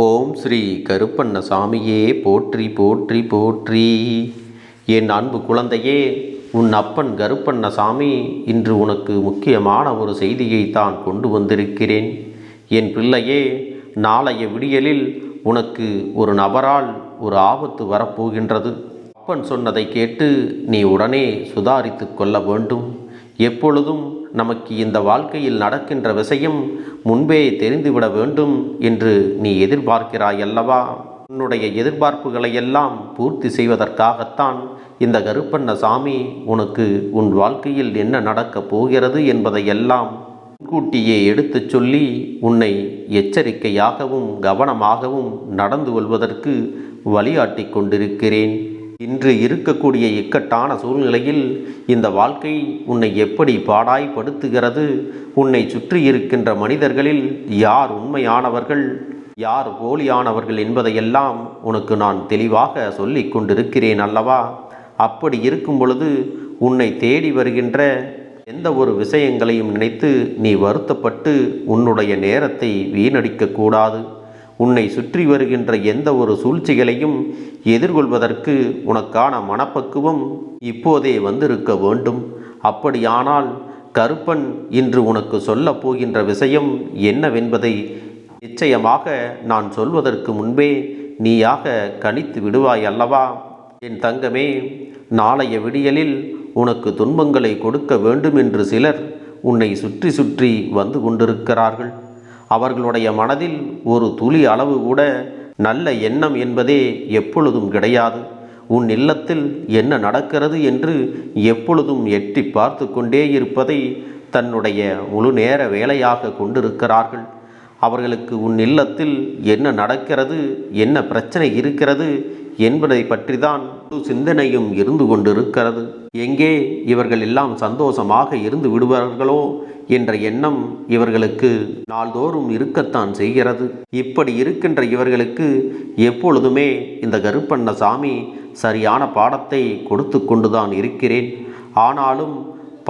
ஓம் ஸ்ரீ கருப்பண்ண சாமியே போற்றி போற்றி போற்றி. என் அன்பு குழந்தையே உன் அப்பன் கருப்பண்ண சாமி இன்று உனக்கு முக்கியமான ஒரு செய்தியை தான் கொண்டு வந்திருக்கிறேன். என் பிள்ளையே நாளைய விடியலில் உனக்கு ஒரு நபரால் ஒரு ஆபத்து வரப்போகின்றது. அப்பன் சொன்னதை கேட்டு நீ உடனே சுதாரித்து கொள்ள வேண்டும். எப்பொழுதும் நமக்கு இந்த வாழ்க்கையில் நடக்கின்ற விஷயம் முன்பே தெரிந்துவிட வேண்டும் என்று நீ எதிர்பார்க்கிறாய் அல்லவா உன்னுடைய எதிர்பார்ப்புகளை எல்லாம் பூர்த்தி செய்வதற்காகத்தான் இந்த கருப்பண்ண சாமி உனக்கு உன் வாழ்க்கையில் என்ன நடக்கப் போகிறது என்பதையெல்லாம் முன்கூட்டியே எடுத்துச் சொல்லி உன்னை எச்சரிக்கையாகவும் கவனமாகவும் நடந்து கொள்வதற்கு வழிகாட்டி கொண்டிருக்கிறேன். இன்று இருக்கக்கூடிய இக்கட்டான சூழ்நிலையில் இந்த வாழ்க்கை உன்னை எப்படி பாடாய்படுத்துகிறது உன்னை சுற்றி இருக்கின்ற மனிதர்களில் யார் உண்மையானவர்கள்? யார் போலியானவர்கள் என்பதையெல்லாம் உனக்கு நான் தெளிவாக சொல்லி கொண்டிருக்கிறேன் அல்லவா? அப்படி இருக்கும் பொழுது உன்னை தேடி வருகின்ற எந்த ஒரு விஷயங்களையும் நினைத்து நீ வருத்தப்பட்டு உன்னுடைய நேரத்தை வீணடிக்கக்கூடாது உன்னை சுற்றி வருகின்ற எந்த ஒரு சூழ்ச்சிகளையும் எதிர்கொள்வதற்கு உனக்கான மனப்பக்குவம் இப்போதே வந்திருக்க வேண்டும். அப்படியானால் கருப்பன் இன்று உனக்கு சொல்லப் போகின்ற விஷயம் என்னவென்பதை நிச்சயமாக நான் சொல்வதற்கு முன்பே நீயாக கணித்து விடுவாய் அல்லவா என் தங்கமே நாளைய விடியலில் உனக்கு துன்பங்களை கொடுக்க வேண்டும் என்று சிலர் உன்னை சுற்றி சுற்றி வந்து கொண்டிருக்கிறார்கள். அவர்களுடைய மனதில் ஒரு துளி அளவு கூட நல்ல எண்ணம் என்பதே எப்பொழுதும் கிடையாது. உன் இல்லத்தில் என்ன நடக்கிறது என்று எப்பொழுதும் எட்டி பார்த்து கொண்டே இருப்பதை தன்னுடைய முழு நேர வேலையாக கொண்டிருக்கிறார்கள். அவர்களுக்கு உன் இல்லத்தில் என்ன நடக்கிறது என்ன பிரச்சனை இருக்கிறது என்பதை பற்றி தான் சிந்தனையும் இருந்து கொண்டிருக்கிறது. எங்கே இவர்கள் எல்லாம் சந்தோஷமாக இருந்து விடுவார்களோ என்ற எண்ணம் இவர்களுக்கு நாள்தோறும் இருக்கத்தான் செய்கிறது. இப்படி இருக்கின்ற இவர்களுக்கு எப்பொழுதுமே இந்த கருப்பண்ண சாமி சரியான பாடத்தை கொடுத்து கொண்டுதான் இருக்கிறேன். ஆனாலும்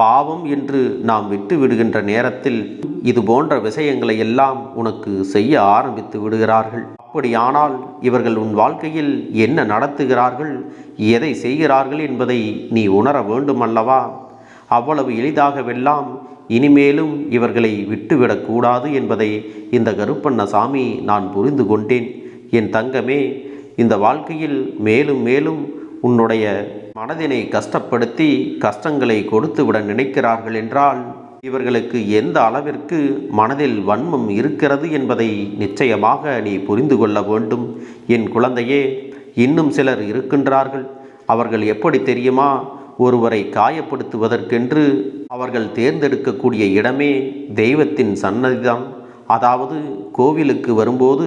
பாவம் என்று நாம் விட்டு விடுகின்ற நேரத்தில் இது போன்ற விஷயங்களை எல்லாம் உனக்கு செய்ய ஆரம்பித்து விடுகிறார்கள். அப்படியானால் இவர்கள் உன் வாழ்க்கையில் என்ன நடத்துகிறார்கள் எதை செய்கிறார்கள் என்பதை நீ உணர வேண்டும் அல்லவா அவ்வளவு எளிதாகவெல்லாம் இனிமேலும் இவர்களை விட்டுவிடக்கூடாது என்பதை இந்த கருப்பண்ண சாமி நான் புரிந்து கொண்டேன். என் தங்கமே இந்த வாழ்க்கையில் மேலும் மேலும் உன்னுடைய மனதினை கஷ்டப்படுத்தி கஷ்டங்களை கொடுத்து விட நினைக்கிறார்கள் என்றால் இவர்களுக்கு எந்த அளவிற்கு மனதில் வன்மம் இருக்கிறது என்பதை நிச்சயமாக நீ புரிந்து கொள்ள வேண்டும். என் குழந்தையே இன்னும் சிலர் இருக்கின்றார்கள். அவர்கள் எப்படி தெரியுமா? ஒருவரை காயப்படுத்துவதற்கென்று அவர்கள் தேர்ந்தெடுக்கக்கூடிய இடமே தெய்வத்தின் சன்னதிதான் அதாவது கோவிலுக்கு வரும்போது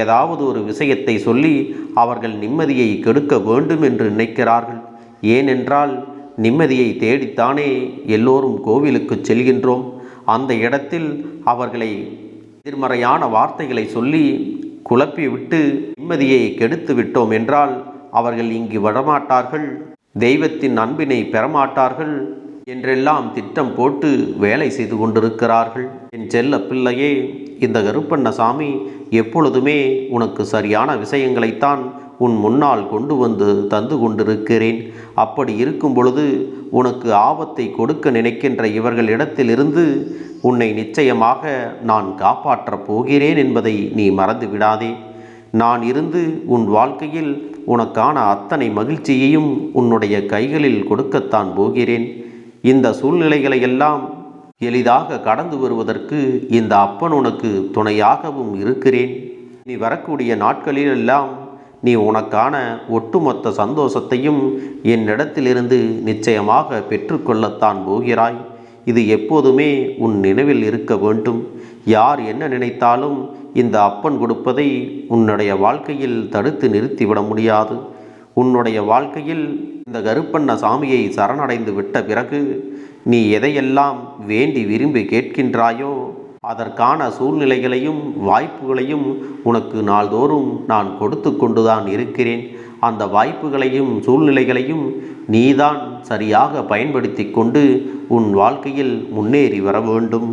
ஏதாவது ஒரு விஷயத்தை சொல்லி அவர்கள் நிம்மதியை கெடுக்க வேண்டும் என்று நினைக்கிறார்கள். ஏனென்றால் நிம்மதியை தேடித்தானே எல்லோரும் கோவிலுக்கு செல்கின்றோம். அந்த இடத்தில் அவர்களை எதிர்மறையான வார்த்தைகளை சொல்லி குழப்பிவிட்டு நிம்மதியை கெடுத்து விட்டோம் என்றால் அவர்கள் இங்கு வரமாட்டார்கள். தெய்வத்தின் அன்பினை பெறமாட்டார்கள் என்றெல்லாம் திட்டம் போட்டு வேலை செய்து கொண்டிருக்கிறார்கள். என் செல்ல பிள்ளையே இந்த கருப்பண்ண சாமி எப்பொழுதுமே உனக்கு சரியான விஷயங்களைத்தான் உன் முன்னால் கொண்டு வந்து தந்து கொண்டிருக்கிறேன். அப்படி இருக்கும் பொழுது உனக்கு ஆபத்தை கொடுக்க நினைக்கின்ற இவர்களிடத்திலிருந்து உன்னை நிச்சயமாக நான் காப்பாற்றப் போகிறேன் என்பதை நீ மறந்து விடாதே. நான் இருந்து உன் வாழ்க்கையில் உனக்கான அத்தனை மகிழ்ச்சியையும் உன்னுடைய கைகளில் கொடுக்கத்தான் போகிறேன். இந்த சூழ்நிலைகளை எல்லாம் எளிதாக கடந்து வருவதற்கு இந்த அப்பன் உனக்கு துணையாகவும் இருக்கிறேன். நீ வரக்கூடிய நாட்களில் எல்லாம் நீ உனக்கான ஒட்டுமொத்த சந்தோஷத்தையும் என்னிடத்திலிருந்து நிச்சயமாக பெற்றுக்கொள்ளத்தான் போகிறாய். இது எப்போதுமே உன் நினைவில் இருக்க வேண்டும். யார் என்ன நினைத்தாலும் இந்த அப்பன் கொடுப்பதை உன்னுடைய வாழ்க்கையில் தடுத்து நிறுத்திவிட முடியாது. உன்னுடைய வாழ்க்கையில் இந்த கருப்பண்ண சாமியை சரணடைந்து விட்ட பிறகு நீ எதையெல்லாம் வேண்டி விரும்பி கேட்கின்றாயோ அதற்கான சூழ்நிலைகளையும் வாய்ப்புகளையும் உனக்கு நாள்தோறும் நான் கொடுத்து கொண்டுதான் இருக்கிறேன். அந்த வாய்ப்புகளையும் சூழ்நிலைகளையும் நீதான் சரியாக பயன்படுத்தி கொண்டு உன் வாழ்க்கையில் முன்னேறி வர வேண்டும்.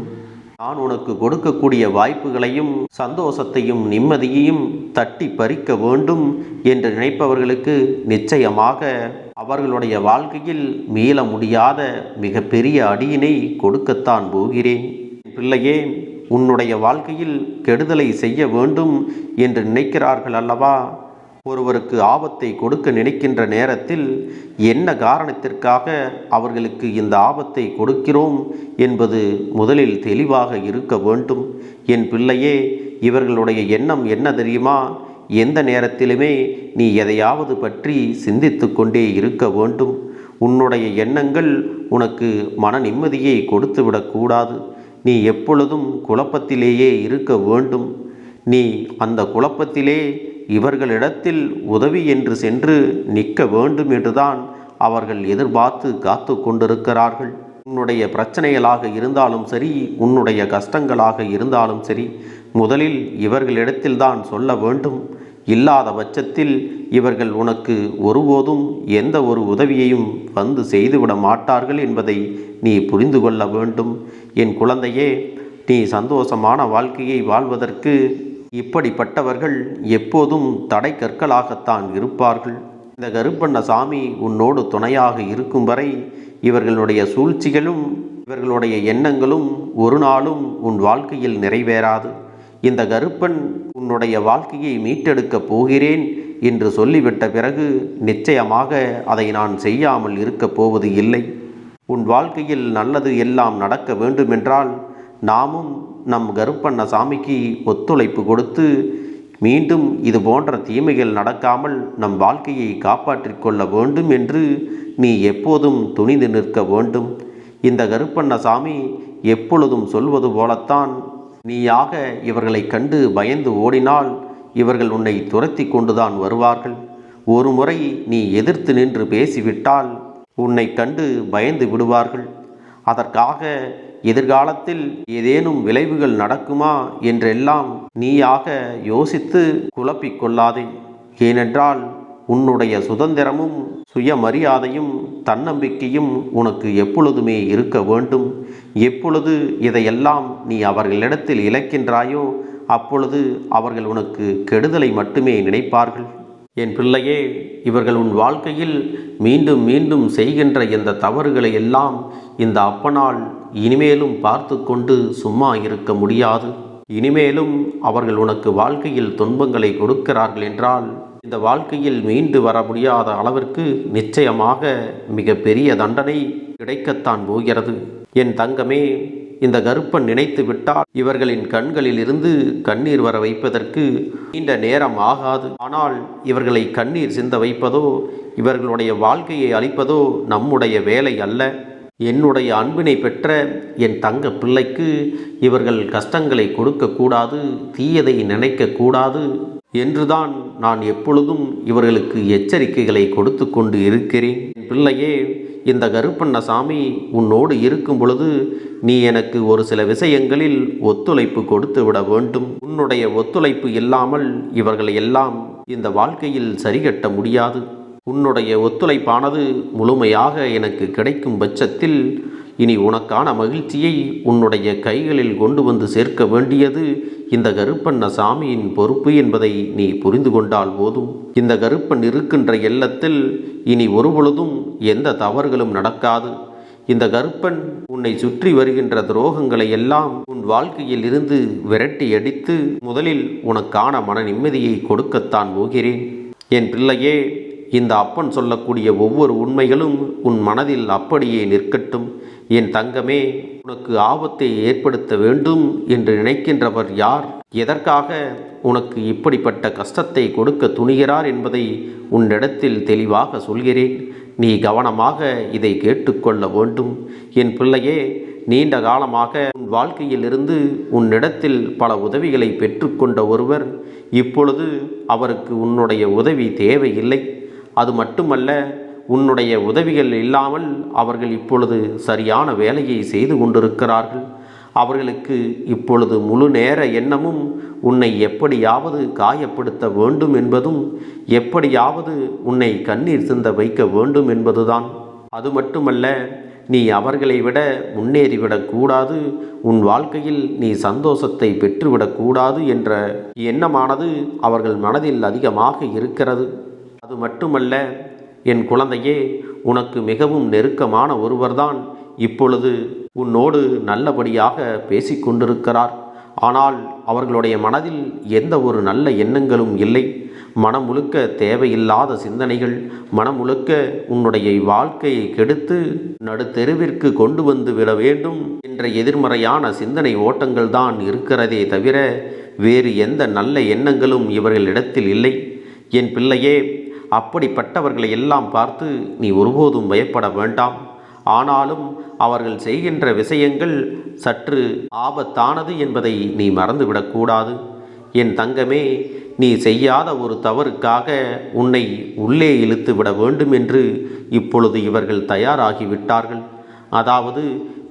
நான் உனக்கு கொடுக்கக்கூடிய வாய்ப்புகளையும் சந்தோஷத்தையும் நிம்மதியையும் தட்டி பறிக்க வேண்டும் என்று நினைப்பவர்களுக்கு நிச்சயமாக அவர்களுடைய வாழ்க்கையில் மீள முடியாத மிகப்பெரிய அடியினை கொடுக்கத்தான் போகிறேன். பிள்ளையே உன்னுடைய வாழ்க்கையில் கெடுதலை செய்ய வேண்டும் என்று நினைக்கிறார்கள் அல்லவா? ஒருவருக்கு ஆபத்தை கொடுக்க நினைக்கின்ற நேரத்தில் என்ன காரணத்திற்காக அவர்களுக்கு இந்த ஆபத்தை கொடுக்கிறோம் என்பது முதலில் தெளிவாக இருக்க வேண்டும். என் பிள்ளையே இவர்களுடைய எண்ணம் என்ன தெரியுமா? எந்த நேரத்திலுமே நீ எதையாவது பற்றி சிந்தித்து கொண்டே இருக்க வேண்டும். உன்னுடைய எண்ணங்கள் உனக்கு மன நிம்மதியை கொடுத்துவிடக்கூடாது நீ எப்பொழுதும் குழப்பத்திலேயே இருக்க வேண்டும். நீ அந்த குழப்பத்திலே இவர்களிடத்தில் உதவி என்று சென்று நிற்க வேண்டும் என்றுதான் அவர்கள் எதிர்பார்த்து காத்து கொண்டிருக்கிறார்கள். உன்னுடைய பிரச்சனைகளாக இருந்தாலும் சரி உன்னுடைய கஷ்டங்களாக இருந்தாலும் சரி முதலில் இவர்களிடத்தில்தான் சொல்ல வேண்டும். இல்லாத பட்சத்தில் இவர்கள் உனக்கு ஒருபோதும் எந்த ஒரு உதவியையும் வந்து செய்துவிட மாட்டார்கள் என்பதை நீ புரிந்து கொள்ள வேண்டும். என் குழந்தையே நீ சந்தோஷமான வாழ்க்கையை வாழ்வதற்கு இப்படிப்பட்டவர்கள் எப்போதும் தடை கற்களாகத்தான் இருப்பார்கள். இந்த கருப்பண்ண சாமி உன்னோடு துணையாக இருக்கும் வரை இவர்களுடைய சூழ்ச்சிகளும் இவர்களுடைய எண்ணங்களும் ஒரு நாளும் உன் வாழ்க்கையில் நிறைவேறாது. இந்த கருப்பன் உன்னுடைய வாழ்க்கையை மீட்டெடுக்கப் போகிறேன் என்று சொல்லிவிட்ட பிறகு நிச்சயமாக அதை நான் செய்யாமல் இருக்கப் போவது இல்லை. உன் வாழ்க்கையில் நல்லது எல்லாம் நடக்க வேண்டுமென்றால் நாமும் நம் கருப்பண்ண சாமிக்கு ஒத்துழைப்பு கொடுத்து மீண்டும் இது போன்ற தீமைகள் நடக்காமல் நம் வாழ்க்கையை காப்பாற்றிக் கொள்ள வேண்டும் என்று நீ எப்போதும் துணிந்து நிற்க வேண்டும். இந்த கருப்பண்ண சாமி எப்பொழுதும் சொல்வது போலத்தான் நீயாக இவர்களை கண்டு பயந்து ஓடினால் இவர்கள் உன்னை துரத்தி கொண்டுதான் வருவார்கள். ஒரு முறை நீ எதிர்த்து நின்று பேசிவிட்டால் உன்னை கண்டு பயந்து விடுவார்கள். அதற்காக எதிர்காலத்தில் ஏதேனும் விளைவுகள் நடக்குமா என்றெல்லாம் நீயாக யோசித்து குழப்பிக் கொள்ளாதே. ஏனென்றால் உன்னுடைய சுதந்திரமும் சுயமரியாதையும் தன்னம்பிக்கையும் உனக்கு எப்பொழுதுமே இருக்க வேண்டும். எப்பொழுது இதையெல்லாம் நீ அவர்களிடத்தில் இழக்கின்றாயோ அப்பொழுது அவர்கள் உனக்கு கெடுதலை மட்டுமே நினைப்பார்கள். என் பிள்ளையே இவர்கள் உன் வாழ்க்கையில் மீண்டும் மீண்டும் செய்கின்ற இந்த தவறுகளை எல்லாம் இந்த அப்பனால் இனிமேலும் பார்த்து கொண்டு சும்மா இருக்க முடியாது. இனிமேலும் அவர்கள் உனக்கு வாழ்க்கையில் துன்பங்களை கொடுக்கிறார்கள் என்றால் இந்த வாழ்க்கையில் மீண்டு வர முடியாத அளவிற்கு நிச்சயமாக மிக பெரிய தண்டனை கிடைக்கத்தான் போகிறது. என் தங்கமே இந்த கருப்பன் நினைத்து விட்டால் இவர்களின் கண்களில் இருந்து கண்ணீர் வர வைப்பதற்கு நீண்ட நேரம் ஆகாது. ஆனால் இவர்களை கண்ணீர் சிந்த வைப்பதோ இவர்களுடைய வாழ்க்கையை அளிப்பதோ நம்முடைய வேலை அல்ல. என்னுடைய அன்பினை பெற்ற என் தங்க பிள்ளைக்கு இவர்கள் கஷ்டங்களை கொடுக்கக்கூடாது தீயதை நினைக்கக்கூடாது. என்றுதான் நான் எப்பொழுதும் இவர்களுக்கு எச்சரிக்கைகளை கொடுத்து கொண்டு இருக்கிறேன். பிள்ளையே இந்த கருப்பண்ணசாமி உன்னோடு இருக்கும் பொழுது நீ எனக்கு ஒரு சில விஷயங்களில் ஒத்துழைப்பு கொடுத்து விட வேண்டும். உன்னுடைய ஒத்துழைப்பு இல்லாமல் இவர்களை எல்லாம் இந்த வாழ்க்கையில் சரிகட்ட முடியாது. உன்னுடைய ஒத்துழைப்பானது முழுமையாக எனக்கு கிடைக்கும் பட்சத்தில் இனி உனக்கான மகிழ்ச்சியை உன்னுடைய கைகளில் கொண்டு வந்து சேர்க்க வேண்டியது இந்த கருப்பண்ண சாமியின் பொறுப்பு என்பதை நீ புரிந்து கொண்டால் போதும். இந்த கருப்பன் இருக்கின்ற எல்லத்தில் இனி ஒருபொழுதும் எந்த தவறுகளும் நடக்காது. இந்த கருப்பன் உன்னை சுற்றி வருகின்ற துரோகங்களை எல்லாம் உன் வாழ்க்கையில் இருந்து விரட்டி அடித்து முதலில் உனக்கான மன நிம்மதியை கொடுக்கத்தான் போகிறேன். என் பிள்ளையே இந்த அப்பன் சொல்லக்கூடிய ஒவ்வொரு உண்மைகளும் உன் மனதில் அப்படியே நிற்கட்டும். என் தங்கமே உனக்கு ஆபத்தை ஏற்படுத்த வேண்டும் என்று நினைக்கின்றவர் யார்? எதற்காக உனக்கு இப்படிப்பட்ட கஷ்டத்தை கொடுக்க துணிகிறார் என்பதை உன்னிடத்தில் தெளிவாக சொல்கிறேன். நீ கவனமாக இதை கேட்டுக்கொள்ள வேண்டும். என் பிள்ளையே நீண்ட காலமாக உன் வாழ்க்கையிலிருந்து உன்னிடத்தில் பல உதவிகளை பெற்றுக்கொண்ட ஒருவர் இப்பொழுது அவருக்கு உன்னுடைய உதவி தேவையில்லை. அது மட்டுமல்ல உன்னுடைய உதவிகள் இல்லாமல் அவர்கள் இப்பொழுது சரியான வேலையை செய்து கொண்டிருக்கிறார்கள். அவர்களுக்கு இப்பொழுது முழு நேர எண்ணமும் உன்னை எப்படியாவது காயப்படுத்த வேண்டும் என்பதும் எப்படியாவது உன்னை கண்ணீர் சிந்த வைக்க வேண்டும் என்பதுதான். அது மட்டுமல்ல நீ அவர்களை விட முன்னேறிவிடக்கூடாது உன் வாழ்க்கையில் நீ சந்தோஷத்தை பெற்றுவிடக்கூடாது என்ற எண்ணமானது அவர்கள் மனதில் அதிகமாக இருக்கிறது. அது மட்டுமல்ல என் குழந்தையே உனக்கு மிகவும் நெருக்கமான ஒருவர்தான் இப்பொழுது உன்னோடு நல்லபடியாக பேசிக்கொண்டிருக்கிறார். ஆனால் அவர்களுடைய மனதில் எந்த ஒரு நல்ல எண்ணங்களும் இல்லை. மனம் முழுக்க தேவையில்லாத சிந்தனைகள் மனம் முழுக்க உன்னுடைய வாழ்க்கையை கெடுத்து நடுத்தெருவிற்கு கொண்டு வந்து விட வேண்டும் என்ற எதிர்மறையான சிந்தனை ஓட்டங்கள் தான் இருக்கிறதே தவிர வேறு எந்த நல்ல எண்ணங்களும் இவர்களிடத்தில் இல்லை. என் பிள்ளையே அப்படிப்பட்டவர்களை எல்லாம் பார்த்து நீ ஒருபோதும் பயப்பட வேண்டாம். ஆனாலும் அவர்கள் செய்கின்ற விஷயங்கள் சற்று ஆபத்தானது என்பதை நீ மறந்துவிடக்கூடாது என் தங்கமே நீ செய்யாத ஒரு தவறுக்காக உன்னை உள்ளே இழுத்து விட வேண்டும் என்று இப்பொழுது இவர்கள் தயாராகிவிட்டார்கள். அதாவது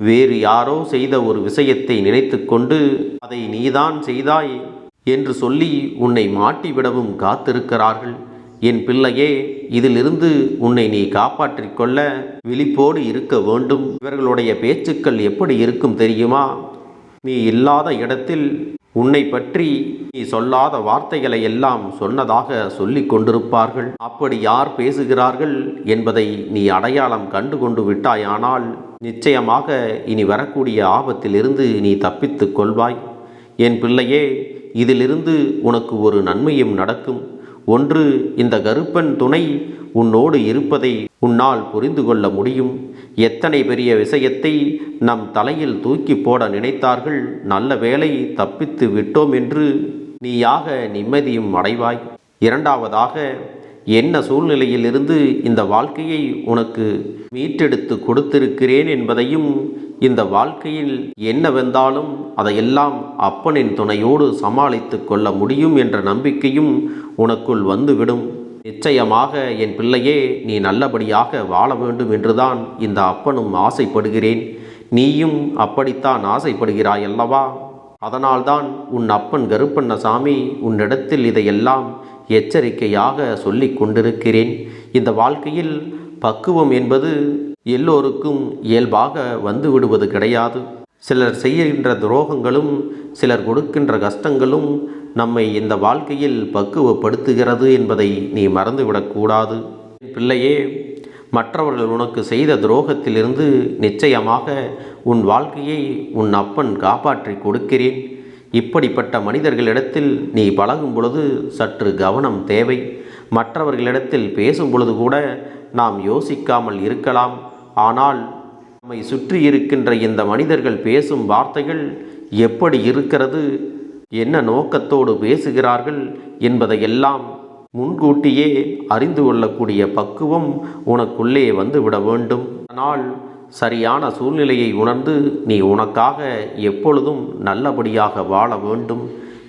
வேறு யாரோ செய்த ஒரு விஷயத்தை நினைத்துக்கொண்டு அதை நீதான் செய்தாய் என்று சொல்லி உன்னை மாட்டிவிடவும் காத்திருக்கிறார்கள். என் பிள்ளையே இதிலிருந்து உன்னை நீ காப்பாற்றிக்கொள்ள விழிப்போடு இருக்க வேண்டும். இவர்களுடைய பேச்சுக்கள் எப்படி இருக்கும் தெரியுமா? நீ இல்லாத இடத்தில் உன்னை பற்றி நீ சொல்லாத வார்த்தைகளை எல்லாம் சொன்னதாக சொல்லிக் கொண்டிருப்பார்கள். அப்படி யார் பேசுகிறார்கள் என்பதை நீ அடையாளம் கண்டு கொண்டு விட்டாயானால் நிச்சயமாக இனி வரக்கூடிய ஆபத்திலிருந்து நீ தப்பித்துக் கொள்வாய். என் பிள்ளையே இதிலிருந்து உனக்கு ஒரு நன்மையும் நடக்கும். ஒன்று இந்த கருப்பன் துணை உன்னோடு இருப்பதை உன்னால் புரிந்து கொள்ள முடியும். எத்தனை பெரிய விஷயத்தை நம் தலையில் தூக்கி போட நினைத்தார்கள். நல்ல வேளை தப்பித்து விட்டோம் என்று நீயாக நிம்மதியும் அடைவாய். இரண்டாவதாக என்ன சூழ்நிலையிலிருந்து இந்த வாழ்க்கையை உனக்கு மீட்டெடுத்து கொடுத்திருக்கிறேன் என்பதையும் இந்த வாழ்க்கையில் என்னவென்றாலும் அதையெல்லாம் அப்பனின் துணையோடு சமாளித்து கொள்ள முடியும் என்ற நம்பிக்கையும் உனக்குள் வந்துவிடும். நிச்சயமாக என் பிள்ளையே நீ நல்லபடியாக வாழ வேண்டும் என்றுதான் இந்த அப்பனும் ஆசைப்படுகிறேன். நீயும் அப்படித்தான் ஆசைப்படுகிறாய் அல்லவா அதனால்தான் உன் அப்பன் கருப்பண்ணசாமி உன்னிடத்தில் இதையெல்லாம் எச்சரிக்கையாக சொல்லிக் கொண்டிருக்கிறேன். இந்த வாழ்க்கையில் பக்குவம் என்பது எல்லோருக்கும் இயல்பாக வந்து விடுவது கிடையாது. சிலர் செய்கின்ற துரோகங்களும் சிலர் கொடுக்கின்ற கஷ்டங்களும் நம்மை இந்த வாழ்க்கையில் பக்குவப்படுத்துகிறது என்பதை நீ மறந்துவிடக்கூடாது பிள்ளையே மற்றவர்கள் உனக்கு செய்த துரோகத்திலிருந்து நிச்சயமாக உன் வாழ்க்கையை உன் அப்பன் காப்பாற்றி கொடுக்கிறேன். இப்படிப்பட்ட மனிதர்களிடத்தில் நீ பழகும் பொழுது சற்று கவனம் தேவை. மற்றவர்களிடத்தில் பேசும் பொழுது கூட நாம் யோசிக்காமல் இருக்கலாம். ஆனால் நம்மை சுற்றி இருக்கின்ற இந்த மனிதர்கள் பேசும் வார்த்தைகள் எப்படி இருக்கிறது என்ன நோக்கத்தோடு பேசுகிறார்கள் என்பதையெல்லாம் முன்கூட்டியே அறிந்து கொள்ளக்கூடிய பக்குவம் உனக்குள்ளே வந்துவிட வேண்டும். ஆனால் சரியான சூழ்நிலையை உணர்ந்து நீ உனக்காக எப்பொழுதும் நல்லபடியாக வாழ வேண்டும்.